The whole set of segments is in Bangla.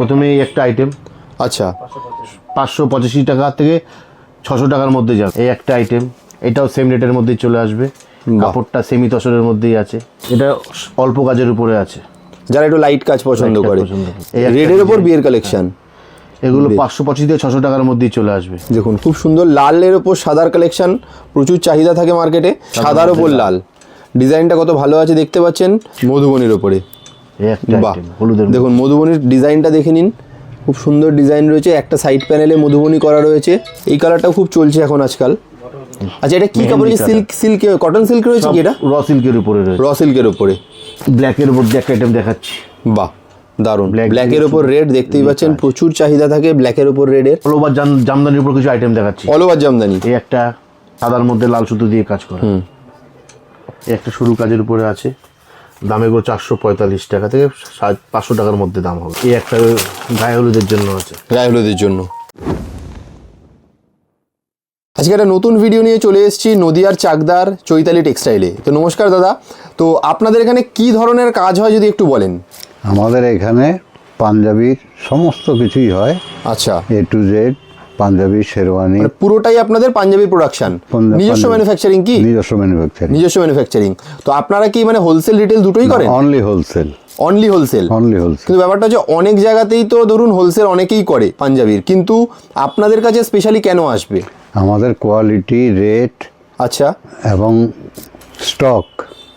প্রথমে এই একটা আইটেম আচ্ছা। পাঁচশো পঁচাশি টাকা থেকে ছশো টাকার মধ্যে যাবে। এই একটা আইটেম এটাও সেম রেটের মধ্যেই চলে আসবে। কাপড়টা সেমি তসরের মধ্যেই আছে। এটা অল্প কাজের উপরে আছে। যারা একটু লাইট কাজ পছন্দ করে। রেডের design। বিয়ের কালেকশন এগুলো পাঁচশো পঁচিশ থেকে ছশো টাকার মধ্যেই চলে আসবে। দেখুন খুব সুন্দর লালের ওপর সাদার কালেকশন প্রচুর চাহিদা থাকে মার্কেটে সাদার ওপর লাল। ডিজাইনটা কত ভালো আছে দেখতে পাচ্ছেন মধুবনির ওপরে দেখুন মধুবনির ডিজাইনটা দেখে নিন। খুব সুন্দর ডিজাইন রয়েছে। একটা সাইড প্যানেলে মধুবনি করা রয়েছে। এই কালারটাও খুব চলছে এখন আজকাল। আচ্ছা এটা কি কাপড় সিল্ক সিল্ক কটন সিল্ক রয়েছে কি এটা? র সিল্কের উপরে রয়েছে। র সিল্কের ওপরে ব্ল্যাকের উপর একটা আইটেম দেখাচ্ছি। বাহ দারুণ ব্ল্যাকের ওপর রেড দেখতেই পাচ্ছেন। প্রচুর চাহিদা থাকে ব্ল্যাকের উপর রেডের অল ওভার জামদানির উপর কিছু আইটেম দেখাচ্ছি। All over Jamdani. এই একটা সাদার মধ্যে লাল সুতো দিয়ে কাজ করা। এই একটা সরু কাজের উপরে আছে। দাম এগুলো চারশো পঁয়তাল্লিশ টাকা থেকে সাত- পাঁচশো টাকার মধ্যে দাম হবে। এই একটা গায়ে হলুদের জন্য আছে। গায়ে হলুদের জন্য। আজকে একটা নতুন ভিডিও নিয়ে চলে এসেছি নদিয়ার চাকদার চৈতালি টেক্সটাইলে তো নমস্কার দাদা। তো আপনাদের এখানে কি ধরনের কাজ হয় যদি একটু বলেন? আমাদের এখানে পাঞ্জাবির সমস্ত কিছুই হয়। আচ্ছা। A to Z Panjabi sherwani. মানে পুরোটাই আপনাদের পাঞ্জাবি প্রোডাকশন নিজস্ব। ম্যানুফ্যাকচারিং কি? নিজস্ব ম্যানুফ্যাকচারিং নিজস্ব ম্যানুফ্যাকচারিং তো আপনারা কি মানে হোলসেল রিটেল দুটোই করেন? Only wholesale only wholesale only wholesale কিন্তু ব্যাপারটা হচ্ছে অনেক জায়গাতেই তো ধরুন হোলসেল অনেকেই করে পাঞ্জাবির। কিন্তু আপনাদের কাছে স্পেশালি কেন আসবে? আমাদের কোয়ালিটি রেট আচ্ছা। এবং স্টক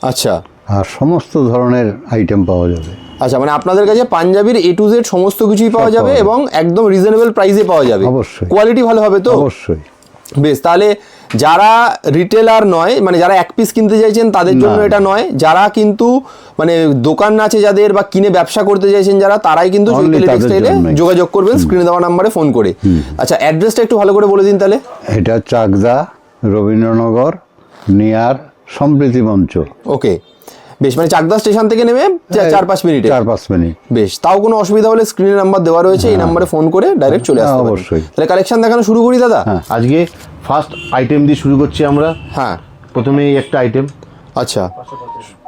আচ্ছা। আর সমস্ত ধরনের আইটেম পাওয়া যাবে। আচ্ছা মানে আপনাদের কাছে পাঞ্জাবির এ টু জেড সমস্ত কিছুই পাওয়া যাবে এবং একদম রিজনেবল প্রাইসে পাওয়া যাবে। অবশ্যই। কোয়ালিটি ভালো হবে তো? অবশ্যই। বেশ তাহলে যারা রিটেলার নয় মানে যারা এক পিস কিনতে চাইছেন তাদের জন্য এটা নয়। যারা কিন্তু মানে দোকান আছে যাদের বা কিনে ব্যবসা করতে চাইছেন যারা তারাই কিন্তু টেক্সটাইলে যোগাযোগ করবেন স্ক্রিনে দেওয়া নাম্বারে ফোন করে। আচ্ছা অ্যাড্রেসটা একটু ভালো করে বলে দিন তাহলে। এটা চাকদা রবীন্দ্রনগর নিয়ার সম্প্রীতি মঞ্চ। ওকে বেশ মানে চাকদা স্টেশন থেকে নেমে চার পাঁচ মিনিটে। চার পাঁচ মিনিট। বেশ তাও কোনো অসুবিধা হলে স্ক্রিনে নাম্বার দেওয়া রয়েছে এই নাম্বারে ফোন করে ডাইরেক্ট চলে আসতে হ্যাঁ, অবশ্যই। তাহলে কালেকশন দেখানো শুরু করি দাদা? হ্যাঁ। আজকে ফার্স্ট আইটেম দিয়ে শুরু করছি আমরা। হ্যাঁ। প্রথমে একটা আইটেম আচ্ছা।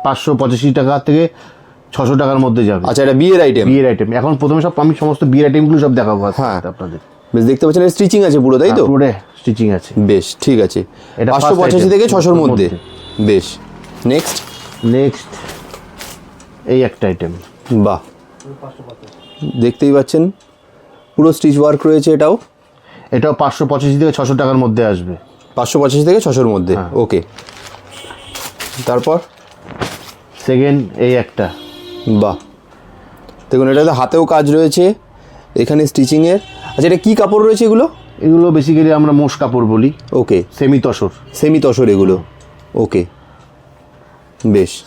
পাঁচশো পঁচাশি টাকা থেকে ছশো টাকার মধ্যে যাবে। আচ্ছা এটা বিয়ের আইটেম বিয়ের আইটেম এখন প্রথমে সব আমি সমস্ত বিয়ের আইটেমগুলো সব দেখাবো হ্যাঁ। আপনাদের। বেশ দেখতে পাচ্ছেন স্টিচিং আছে পুরো তাই তো? পুরো স্টিচিং আছে। বেশ ঠিক আছে। এটা পাঁচশো পঁচাশি থেকে ছশোর মধ্যে। বেশ নেক্সট নেক্সট এই একটা আইটেম বাহ। দেখতেই পাচ্ছেন। পুরো স্টিচ ওয়ার্ক রয়েছে এটাও। এটাও পাঁচশো পঁচাশি থেকে ছশো টাকার মধ্যে আসবে। পাঁচশো পঁচাশি থেকে ছশোর মধ্যে। হ্যাঁ। ওকে। তারপর? সেকেন্ড এই একটা। বাহ। দেখুন এটাতে হাতেও কাজ রয়েছে। এখানে স্টিচিংয়ের আচ্ছা এটা কী কাপড় রয়েছে এগুলো? এগুলো বেসিক্যালি আমরা মোষ কাপড় বলি। Okay. Semi tussar semi tussar এগুলো ওকে। বেশ।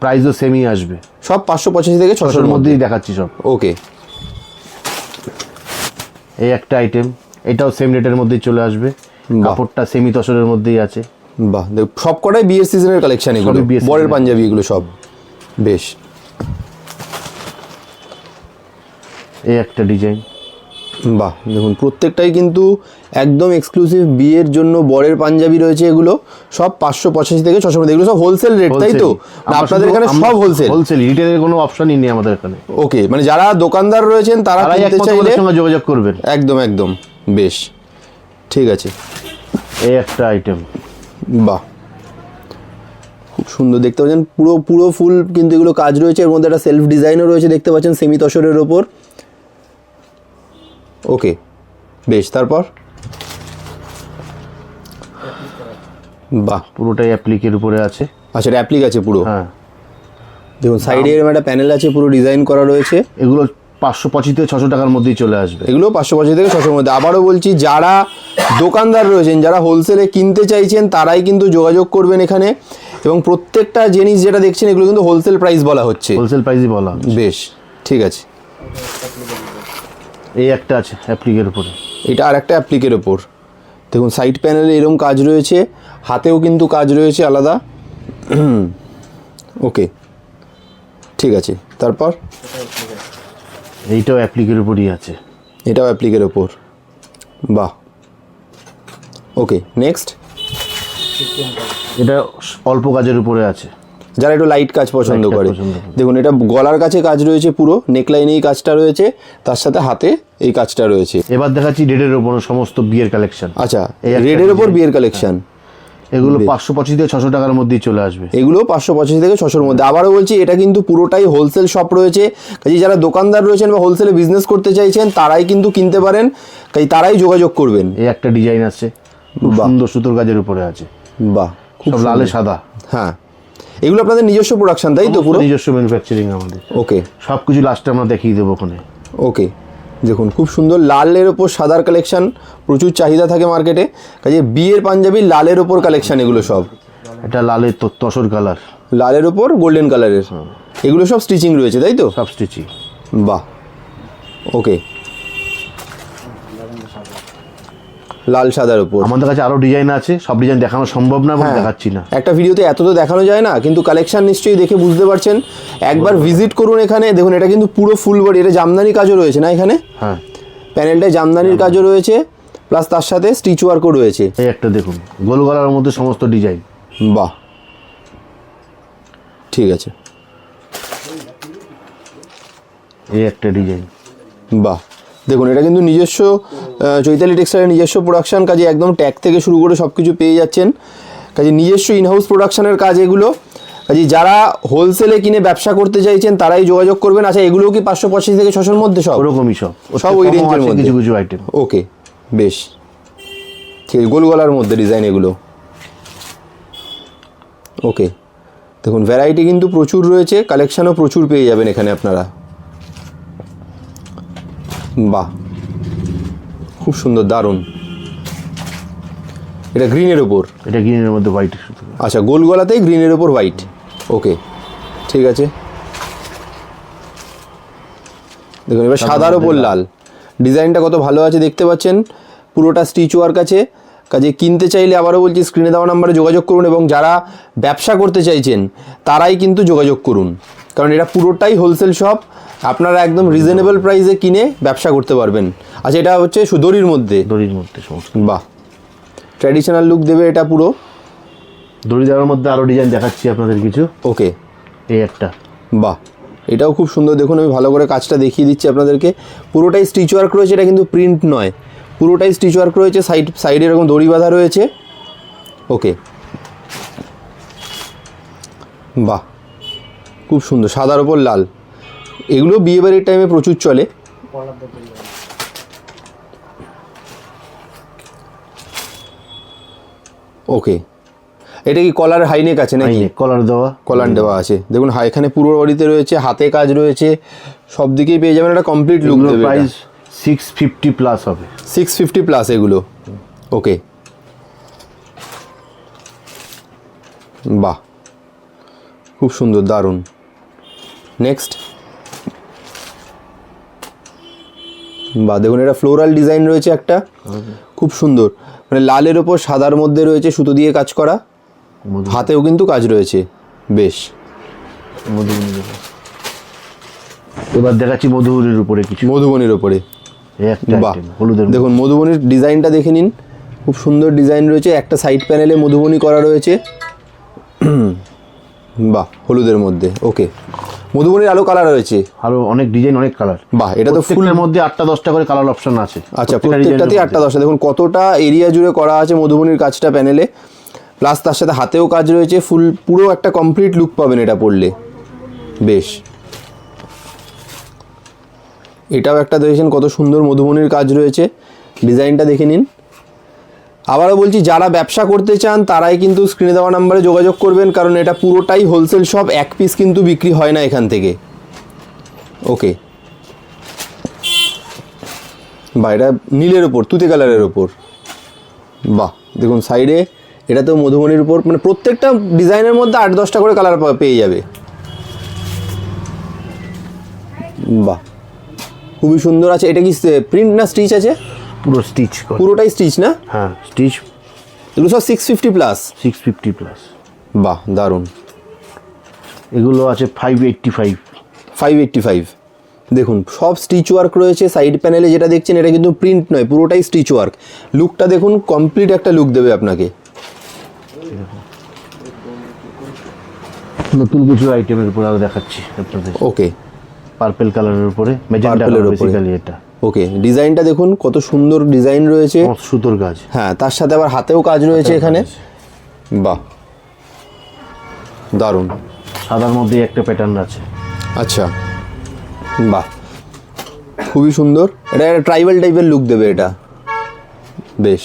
প্রাইসও সেমি আসবে। সব পাঁচশো পঁচাশি থেকে ছশোর মধ্যেই দেখাচ্ছি সব। ওকে। এই একটা আইটেম এটাও সেম রেটের মধ্যেই চলে আসবে। কাপড়টা সেমি তসরের মধ্যেই আছে। বাহ দেখ সব কটাই বিয়ের সিজনের কালেকশন এগুলো। বরের পাঞ্জাবি এগুলো সব। বেশ। এই একটা ডিজাইন বাহ দেখুন প্রত্যেকটাই কিন্তু একদম এক্সক্লুসিভ বিয়ের জন্য বরের পাঞ্জাবি রয়েছে এগুলো। সব পাঁচশো পঁচাশি থেকে ছশো মধ্যে এগুলো সব হোলসেল রেট তাই তো? আপনাদের এখানে সব হোলসেল হোলসেল রিটেলের কোনো অপশনই নেই আমাদের এখানে। ওকে মানে যারা দোকানদার রয়েছেন তারা কিনতে চাইলে সঙ্গে যোগাযোগ করবেন। একদম একদম বেশ ঠিক আছে। এই একটা আইটেম বাহ খুব সুন্দর দেখতে পাচ্ছেন পুরো পুরো ফুল কিন্তু এগুলো কাজ রয়েছে এর মধ্যে একটা সেলফ ডিজাইনও রয়েছে দেখতে পাচ্ছেন সেমি তসরের ওপর। ওকে বেশ তারপর? বাহ। পুরোটাই অ্যাপ্লিকের উপরে আছে। আচ্ছা এটা অ্যাপ্লিক আছে পুরো? হ্যাঁ। দেখুন সাইডে এরকম একটা প্যানেল আছে পুরো ডিজাইন করা রয়েছে। এগুলো পাঁচশো পঁচিশ থেকে ছশো টাকার মধ্যেই চলে আসবে। এগুলো পাঁচশো পঁচাশি থেকে ছশোর মধ্যে। আবারও বলছি যারা দোকানদার রয়েছেন যারা হোলসেলে কিনতে চাইছেন তারাই কিন্তু যোগাযোগ করবেন এখানে। এবং প্রত্যেকটা জিনিস যেটা দেখছেন এগুলো কিন্তু হোলসেল প্রাইস বলা হচ্ছে। হোলসেল প্রাইসই বলা বেশ ঠিক আছে। এই একটা আছে অ্যাপ্লিকের উপরে। এটা আর একটা অ্যাপ্লিকের ওপর দেখুন সাইড প্যানেলে এরকম কাজ রয়েছে হাতেও কিন্তু কাজ রয়েছে আলাদা। ওকে ঠিক আছে। তারপর? এইটাও অ্যাপ্লিকের উপরই আছে। এটাও অ্যাপ্লিকের ওপর বাহ। ওকে নেক্সট এটা অল্প কাজের উপরে আছে। যারা একটু লাইট কাজ পছন্দ করে। দেখুন এটা গলার কাছে কাজ রয়েছে পুরো নেকলাইনেই কাজটা রয়েছে তার সাথে হাতে এই কাজটা রয়েছে। এবার দেখাচ্ছি রেডের ওপর সমস্ত বিয়ের কালেকশন আচ্ছা এই রেডের ওপর বিয়ের কালেকশন এগুলো পাঁচশো পঁচিশ থেকে ছশো টাকার মধ্যেই চলে আসবে। এগুলো পাঁচশো পঁচাশি থেকে ছশোর মধ্যে। আবারও বলছি এটা কিন্তু পুরোটাই হোলসেল শপ রয়েছে। কাজে যারা দোকানদার রয়েছেন বা হোলসেলে বিজনেস করতে চাইছেন তারাই কিন্তু কিনতে পারেন। কাজে তারাই যোগাযোগ করবেন। এই একটা ডিজাইন আছে। সুন্দর সুতোর কাজের উপরে আছে। বাহ খুব লালে সাদা। হ্যাঁ। এগুলো আপনাদের নিজস্ব প্রোডাকশন তাই তো পুরো? নিজস্ব ম্যানুফ্যাকচারিং আমাদের। ওকে সব কিছু লাস্টে আমরা দেখিয়ে দেবো ওখানে। ওকে দেখুন খুব সুন্দর লালের ওপর সাদার কালেকশন প্রচুর চাহিদা থাকে মার্কেটে কাজে বিয়ের পাঞ্জাবি লালের ওপর কালেকশন এগুলো সব। এটা লালের তো- তসর কালার লালের ওপর গোল্ডেন কালারের এগুলো সব স্টিচিং রয়েছে তাই তো? সব স্টিচিং বাহ। ওকে লাল সাদার উপর। আমাদের কাছে আরও ডিজাইন আছে সব ডিজাইন দেখানো সম্ভব না এবং হ্যাঁ। দেখাচ্ছি না। একটা ভিডিওতে এত তো দেখানো যায় না কিন্তু কালেকশন নিশ্চয়ই দেখে বুঝতে পারছেন। একবার ভিজিট করুন এখানে দেখুন এটা কিন্তু পুরো ফুল বডি এটা জামদানি কাজও রয়েছে না এখানে? হ্যাঁ। প্যানেলটায় জামদানির কাজও রয়েছে প্লাস তার সাথে স্টিচ ওয়ার্কও রয়েছে। এই একটা দেখুন গোল গলার মধ্যে সমস্ত ডিজাইন বাহ। ঠিক আছে। এই একটা ডিজাইন বাহ। দেখুন এটা কিন্তু নিজস্ব চৈতালি টেক্সটাইলের নিজস্ব প্রোডাকশান কাজে একদম ট্যাগ থেকে শুরু করে সব কিছু পেয়ে যাচ্ছেন। কাজে নিজস্ব ইনহাউস প্রোডাকশানের কাজ এগুলো। কাজে যারা হোলসেলে কিনে ব্যবসা করতে চাইছেন তারাই যোগাযোগ করবেন। আচ্ছা এগুলোও কি পাঁচশো পঁচিশ থেকে ছশোর মধ্যে সব? ওরকমই সব। সব ওই রেঞ্জের মধ্যে। কিছু কিছু আইটেম ওকে বেশ। ঠিক আছে গোল গলার মধ্যে ডিজাইন এগুলো। ওকে দেখুন ভ্যারাইটি কিন্তু প্রচুর রয়েছে। কালেকশানও প্রচুর পেয়ে যাবেন এখানে আপনারা। বাহ খুব সুন্দর দারুণ। এটা গ্রিনের ওপর এটা গ্রিনের মধ্যে হোয়াইট আচ্ছা গোল গলাতেই গ্রিনের ওপর হোয়াইট ওকে ঠিক আছে। দেখুন এবার সাদার ওপর লাল। ডিজাইনটা কত ভালো আছে দেখতে পাচ্ছেন? পুরোটা স্টিচ ওয়ার্ক আছে। কাজে কিনতে চাইলে আবারও বলছি স্ক্রিনে দেওয়া নাম্বারে যোগাযোগ করুন এবং যারা ব্যবসা করতে চাইছেন তারাই কিন্তু যোগাযোগ করুন। কারণ এটা পুরোটাই হোলসেল শপ আপনারা একদম রিজনেবল প্রাইসে কিনে ব্যবসা করতে পারবেন। আচ্ছা এটা হচ্ছে সুদরির মধ্যে? দড়ির মধ্যে সমস্ত। বাহ। ট্র্যাডিশনাল লুক দেবে এটা পুরো? দড়ি দেওয়ার মধ্যে আরও ডিজাইন দেখাচ্ছি আপনাদের কিছু। ওকে এই একটা। বাহ। এটাও খুব সুন্দর। দেখুন আমি ভালো করে কাজটা দেখিয়ে দিচ্ছি আপনাদেরকে। পুরোটাই স্টিচ ওয়ার্ক রয়েছে এটা কিন্তু প্রিন্ট নয়। পুরোটাই স্টিচ ওয়ার্ক রয়েছে সাইড সাইডে এরকম দড়ি বাঁধা রয়েছে। ওকে বাহ। খুব সুন্দর সাদার ওপর লাল। এগুলো বিয়েবাড়ির টাইমে প্রচুর চলে। ওকে এটা কি কলার হাইনেক আছে নাকি? কলার দেওয়া। কলার দেওয়া আছে। দেখুন এখানে পুরো বডিতে রয়েছে হাতে কাজ রয়েছে সব দিকেই পেয়ে যাবেন একটা complete look price six fifty plus হবে। সিক্স ফিফটি প্লাস এগুলো। ওকে বাহ। খুব সুন্দর দারুণ। নেক্সট বাহ দেখুন এটা ফ্লোরাল ডিজাইন রয়েছে একটা। খুব সুন্দর। মানে লালের ওপর সাদার মধ্যে রয়েছে সুতো দিয়ে কাজ করা। হাতেও কিন্তু কাজ রয়েছে। বেশ। এবার দেখাচ্ছি মধুবনির উপরে কিছু। মধুবনির উপরে বাহ। হলুদের দেখুন মধুবনির ডিজাইনটা দেখে নিন। খুব সুন্দর ডিজাইন রয়েছে। একটা সাইড প্যানেলে মধুবনি করা রয়েছে। বাহ হলুদের মধ্যে। ওকে মধুবনির আলো কালার রয়েছে। আরও অনেক ডিজাইন অনেক কালার বাহ এটা তো ফুল ফুলের মধ্যে আটটা দশটা করে কালার অপশন আছে। আচ্ছা প্রত্যেকটা প্রত্যেকটাতেই design আটটা দশটা। দেখুন কতটা এরিয়া জুড়ে করা আছে মধুবনির কাজটা প্যানেলে প্লাস তার সাথে হাতেও কাজ রয়েছে ফুল পুরো একটা কমপ্লিট লুক পাবেন এটা পড়লে বেশ। এটাও একটা দেখেছেন কত সুন্দর মধুবনির কাজ রয়েছে। ডিজাইনটা দেখে নিন। আবারও বলছি, যারা ব্যবসা করতে চান, তারাই কিন্তু স্ক্রিনে দেওয়া নাম্বারে যোগাযোগ করবেন, কারণ এটা পুরোটাই হোলসেল শপ এক পিস কিন্তু বিক্রি হয় না এখান থেকে। ওকে বা এটা নীলের ওপর তুতে কালারের ওপর বাহ, দেখুন সাইডে এটা তো মধুবনির উপর মানে প্রত্যেকটা ডিজাইনের মধ্যে আট দশটা করে কালার পেয়ে যাবে। বাহ, খুবই সুন্দর আছে। এটা কি প্রিন্ট না স্টিচ আছে? পুরো স্টিচ করে। পুরোটাই স্টিচ না? হ্যাঁ স্টিচ এগুলো সব six fifty plus six fifty plus বাহ দারুণ। এগুলো আছে five eighty five five eighty five দেখুন সব স্টিচ ওয়ার্ক রয়েছে সাইড প্যানেলে যেটা দেখছেন এটা কিন্তু প্রিন্ট নয় পুরোটাই স্টিচ ওয়ার্ক লুকটা দেখুন কমপ্লিট একটা লুক দেবে আপনাকে। নতুন কিছু আইটেমের উপর দেখাচ্ছি আপনাদের। ওকে পার্পেল কালারের উপরে মেজেন্টা বেসিক্যালি এটা। ওকে ডিজাইনটা দেখুন কত সুন্দর ডিজাইন রয়েছে। সুতোর কাজ। হ্যাঁ তার সাথে আবার হাতেও কাজ রয়েছে এখানে। বাহ দারুণ। সাদার মধ্যে একটা প্যাটার্ন আছে। আচ্ছা বাহ খুবই সুন্দর। এটা একটা ট্রাইবাল টাইপের লুক দেবে এটা। বেশ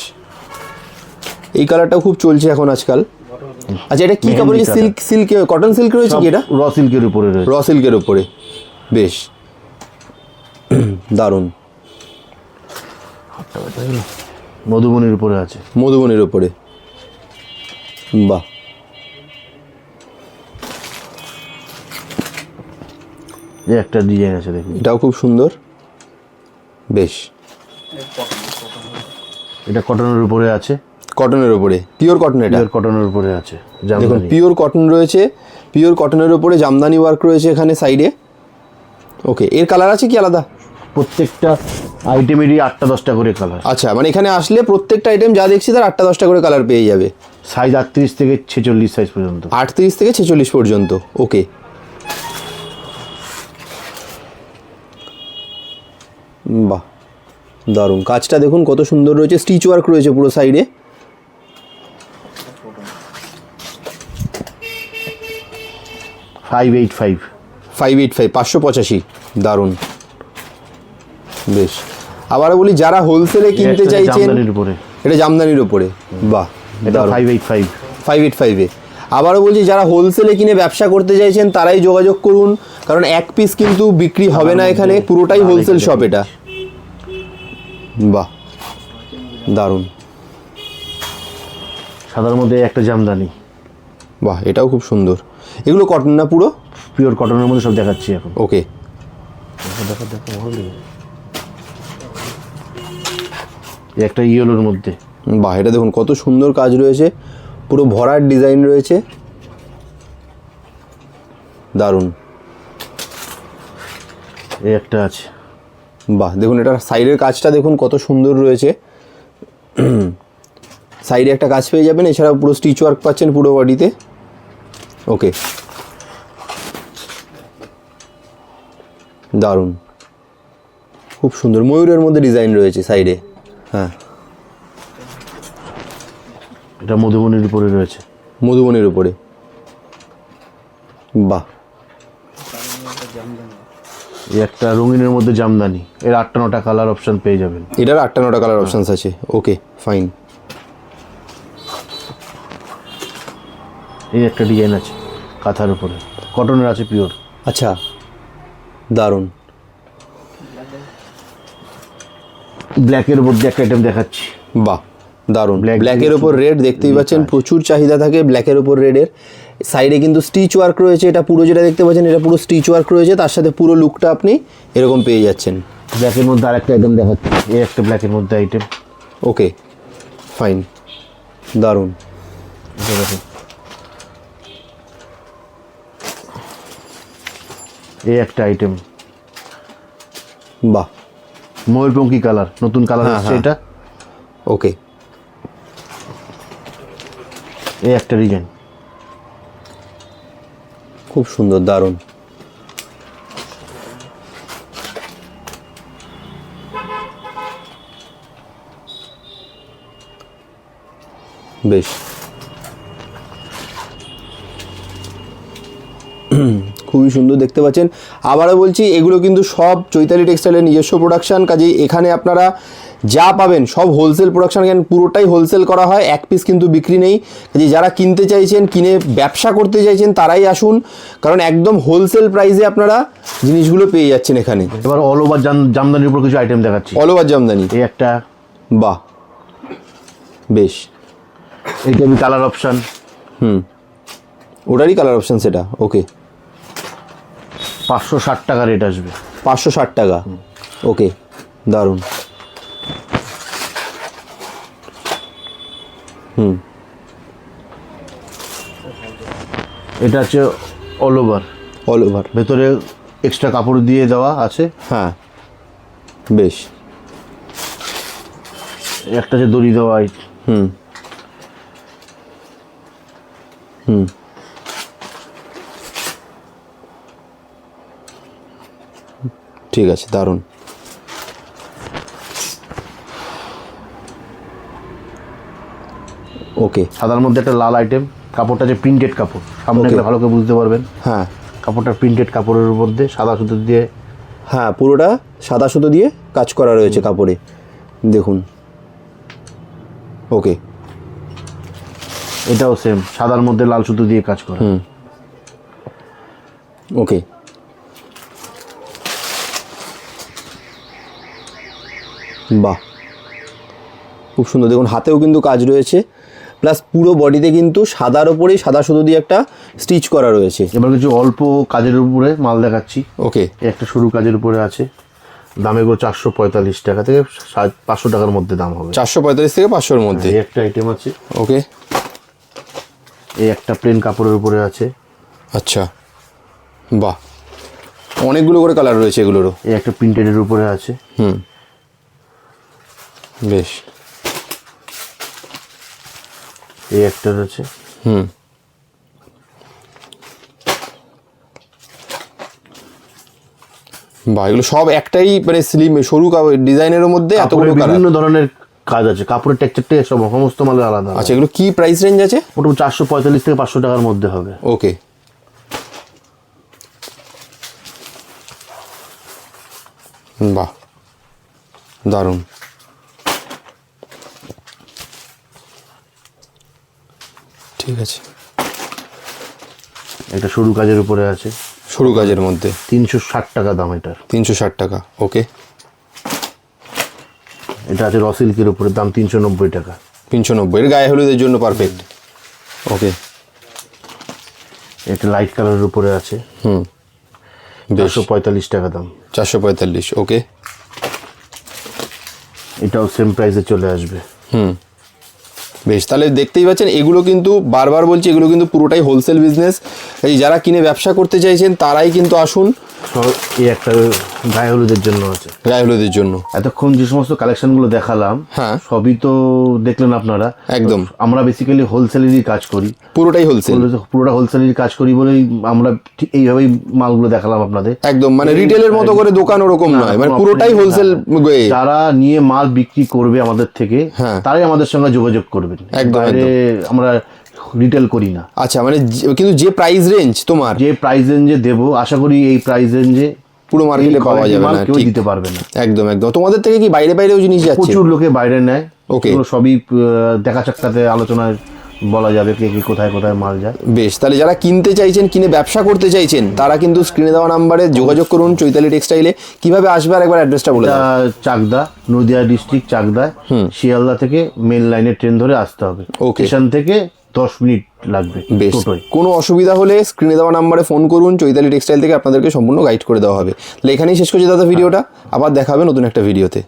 এই কালারটাও খুব চলছে এখন আজকাল। আচ্ছা এটা কি কাপড়? সিল্ক সিল্ক কটন সিল্ক রয়েছে কি এটা? র সিল্কের উপরে রয়েছে। র সিল্কের ওপরে বেশ দারুণ। মধুবনির উপরে আছে। মধুবনের উপরে। বাহ। এই একটা ডিজাইন আছে দেখুন। এটাও খুব সুন্দর। বেশ। এটা কটনের উপরে আছে। কটনের ওপরে পিওর কটন এটা। পিওর কটনের উপরে আছে দেখুন পিওর কটন রয়েছে। পিওর কটনের উপরে জামদানি ওয়ার্ক রয়েছে এখানে সাইডে ওকে এর কালার আছে কি আলাদা? প্রত্যেকটা আইটেমেরই আটটা দশটা করে কালার আচ্ছা মানে এখানে আসলে প্রত্যেকটা আইটেম যা দেখছি তার আটটা দশটা করে কালার পেয়ে যাবে। সাইজ আটত্রিশ থেকে ছেচল্লিশ সাইজ পর্যন্ত। আটত্রিশ থেকে ছেচল্লিশ পর্যন্ত ওকে বাহ দারুণ। কাজটা দেখুন কত সুন্দর রয়েছে স্টিচ ওয়ার্ক রয়েছে পুরো সাইডে five eight five five eight five পাঁচশো পঁচাশি দারুণ। বেশ। আবারও বলি যারা হোলসেলে কিনতে চাইছেন উপরে। এটা জামদানির ওপরে বাহ এটা five eight five five eight ফাইভে আবারও বলছি যারা হোলসেলে কিনে ব্যবসা করতে চাইছেন তারাই যোগাযোগ করুন কারণ এক পিস কিন্তু বিক্রি হবে না এখানে পুরোটাই হোলসেল শপ এটা। বাহ দারুণ। সাদার মধ্যে একটা জামদানি। বাহ এটাও খুব সুন্দর। এগুলো কটন না পুরো? পিওর কটনের মধ্যে সব দেখাচ্ছি এখন। ওকে দেখো দেখো ভালো একটা ইয়েলোর মধ্যে। বাহ এটা দেখুন কত সুন্দর কাজ রয়েছে। পুরো ভরার ডিজাইন রয়েছে। দারুণ। এই একটা আছে। বাহ দেখুন এটার সাইডের কাজটা দেখুন কত সুন্দর রয়েছে। সাইডে একটা কাজ পেয়ে যাবেন এছাড়াও পুরো স্টিচ ওয়ার্ক পাচ্ছেন পুরো বডিতে ওকে। দারুণ। খুব সুন্দর ময়ূরের মধ্যে ডিজাইন রয়েছে সাইডে। হ্যাঁ। এটা মধুবনির উপরে রয়েছে। মধুবনের উপরে। বাহ। একটা রঙিনের মধ্যে জামদানি। এর আটটা নটা কালার অপশন পেয়ে যাবেন। এটার আটটা নটা কালার অপশানস আছে। ওকে ফাইন এই একটা ডিজাইন আছে কাঁথার উপরে। কটনের আছে পিওর আচ্ছা দারুণ। ব্ল্যাকের মধ্যে একটা আইটেম দেখাচ্ছি। বাহ দারুণ। ব্ল্যাকের ওপর রেড দেখতেই পাচ্ছেন প্রচুর চাহিদা থাকে ব্ল্যাকের ওপর রেডের সাইডে কিন্তু স্টিচ ওয়ার্ক রয়েছে এটা পুরো যেটা দেখতে পাচ্ছেন এটা পুরো স্টিচ ওয়ার্ক রয়েছে তার সাথে পুরো লুকটা আপনি এরকম পেয়ে যাচ্ছেন। ব্ল্যাকের মধ্যে আরেকটা আইটেম দেখাচ্ছি এই একটা ব্ল্যাকের মধ্যে আইটেম ওকে ফাইন দারুণ। এই একটা আইটেম বাহ ময়ূরপঙ্খী কালার নতুন কালার হ্যাঁ, হচ্ছে হ্যাঁ। এটা। ওকে এই একটা ডিজাইন খুব সুন্দর দারুণ। বেশ। খুবই সুন্দর দেখতে পাচ্ছেন। আবারও বলছি এগুলো কিন্তু সব চৈতালি টেক্সটাইলের নিজস্ব প্রোডাকশান কাজেই এখানে আপনারা যা পাবেন সব হোলসেল প্রোডাকশান কেন পুরোটাই হোলসেল করা হয় এক পিস কিন্তু বিক্রি নেই। কাজে যারা কিনতে চাইছেন কিনে ব্যবসা করতে চাইছেন তারাই আসুন কারণ একদম হোলসেল প্রাইসে আপনারা জিনিসগুলো পেয়ে যাচ্ছেন এখানে। এবার অল ওভার জামদানির উপর কিছু আইটেম দেখাচ্ছি। All over Jamdani. এই একটা। বাহ। বেশ। এইটা আমি কালার অপশান হুম। ওটারই কালার অপশান সেটা ওকে পাঁচশো ষাট টাকা রেট আসবে। পাঁচশো ষাট টাকা? ওকে দারুণ। হুম। এটা হচ্ছে অল ওভার অল ওভার ভেতরে এক্সট্রা কাপড় দিয়ে দেওয়া আছে। হ্যাঁ। বেশ। একটা যে দড়ি দেওয়া হুম। হুম। ঠিক আছে দারুণ। ওকে সাদার মধ্যে একটা লাল আইটেম কাপড়টা যে প্রিন্টেড কাপড় সামনে. গেলে ভালো করে বুঝতে পারবেন। হ্যাঁ। কাপড়টা প্রিন্টেড কাপড়ের মধ্যে সাদা সুতো দিয়ে। হ্যাঁ পুরোটা সাদা সুতো দিয়ে কাজ করা রয়েছে কাপড়ে। দেখুন। ওকে এটাও সেম সাদার মধ্যে লাল সুতো দিয়ে কাজ করা। ওকে বাহ। খুব সুন্দর। দেখুন হাতেও কিন্তু কাজ রয়েছে। প্লাস পুরো বডিতে কিন্তু সাদার ওপরেই সাদা সুতো দিয়ে একটা স্টিচ করা রয়েছে। এবার কিছু অল্প কাজের উপরে মাল দেখাচ্ছি। ওকে একটা সরু কাজের উপরে আছে। দাম এগুলো চারশো পঁয়তাল্লিশ টাকা থেকে পাঁচশো টাকার মধ্যে দাম হবে। চারশো পঁয়তাল্লিশ থেকে পাঁচশোর মধ্যে। এই একটা আইটেম আছে। ওকে এই একটা প্লেন কাপড়ের উপরে আছে। আচ্ছা। বাহ। অনেকগুলো করে কালার রয়েছে এগুলোরও। এই একটা প্রিন্টেডের উপরে আছে। হুম। বেশ। এই একটা আছে হুম। বাহ এগুলো সব একটাই মানে স্লিম সরু ডিজাইনের মধ্যে এতগুলো বিভিন্ন ধরনের কাজ আছে। কাপড়ের টেক্সচারটা সব সমস্ত মালের আলাদা আচ্ছা এগুলো কি প্রাইস রেঞ্জ আছে? মোটামুটি চারশো পঁয়তাল্লিশ থেকে পাঁচশো টাকার মধ্যে হবে। ওকে। বাহ দারুণ। ঠিক আছে। একটা সরু কাজের উপরে আছে। সরু কাজের মধ্যে। তিনশো ষাট টাকা দাম এটার। তিনশো ষাট টাকা ওকে। এটা আছে র সিল্কের উপরে দাম তিনশো নব্বই টাকা। তিনশো নব্বই এর গায়ে হলুদের জন্য পারফেক্ট ওকে। একটা লাইট কালারের উপরে আছে। হুম। চারশো পঁয়তাল্লিশ টাকা দাম। চারশো পঁয়তাল্লিশ ওকে। এটাও সেম প্রাইসে চলে আসবে। হুম। বেশ, তাহলে দেখতেই পাচ্ছেন, এগুলো কিন্তু বারবার বলছি, এগুলো কিন্তু পুরোটাই হোলসেল বিজনেস এই যারা কিনে ব্যবসা করতে চাইছেন, তারাই কিন্তু আসুন। এই একটা গায়ে হলুদের জন্য আছে। গায়ে হলুদের জন্য। এতক্ষণ যে সমস্ত কালেকশনগুলো দেখালাম হ্যাঁ। সবই তো দেখলেন আপনারা। একদম। আমরা বেসিক্যালি হোলসেলেরই কাজ করি। পুরোটাই হোলসেল পুরোটা হোলসেলেরই কাজ করি বলেই আমরা ঠিক এইভাবেই মালগুলো দেখালাম আপনাদের। একদম মানে রিটেলের মতো করে দোকান ওরকম নয় মানে পুরোটাই হোলসেল যারা নিয়ে মাল বিক্রি করবে আমাদের থেকে হ্যাঁ। তারাই আমাদের সঙ্গে যোগাযোগ করবেন। একদম, আমরা রিটেল করি না। আচ্ছা মানে কিন্তু যে প্রাইস রেঞ্জ তোমার? যে প্রাইস রেঞ্জে দেবো আশা করি এই প্রাইস রেঞ্জে পুরো মার্কেটে পাওয়া যাবে না কেউ দিতে পারবে না। একদম একদম। তোমাদের থেকে কি বাইরে বাইরেও জিনিস যাচ্ছে? প্রচুর লোকে বাইরে নেয়। ওকে সবই দেখা চাকটাতে আলোচনায় বলা যাবে কে কি কোথায় কোথায় মাল যায়। বেশ তাহলে যারা কিনতে চাইছেন কিনে ব্যবসা করতে চাইছেন তারা কিন্তু স্ক্রিনে দেওয়া নাম্বারে যোগাযোগ করুন চৈতালি টেক্সটাইলে কীভাবে আসবে আর একবার অ্যাড্রেসটা বলে চাকদা নদিয়া ডিস্ট্রিক্ট চাকদায় শিয়ালদা থেকে মেন লাইনের ট্রেন ধরে আসতে হবে. স্টেশন থেকে দশ মিনিট লাগবে বেশ। কোনো অসুবিধা হলে স্ক্রিনে দেওয়া নাম্বারে ফোন করুন চৈতালি টেক্সটাইল থেকে আপনাদেরকে সম্পূর্ণ গাইড করে দেওয়া হবে। তাহলে এখানেই শেষ করছি দাদা ভিডিওটা আবার দেখাবে নতুন একটা ভিডিওতে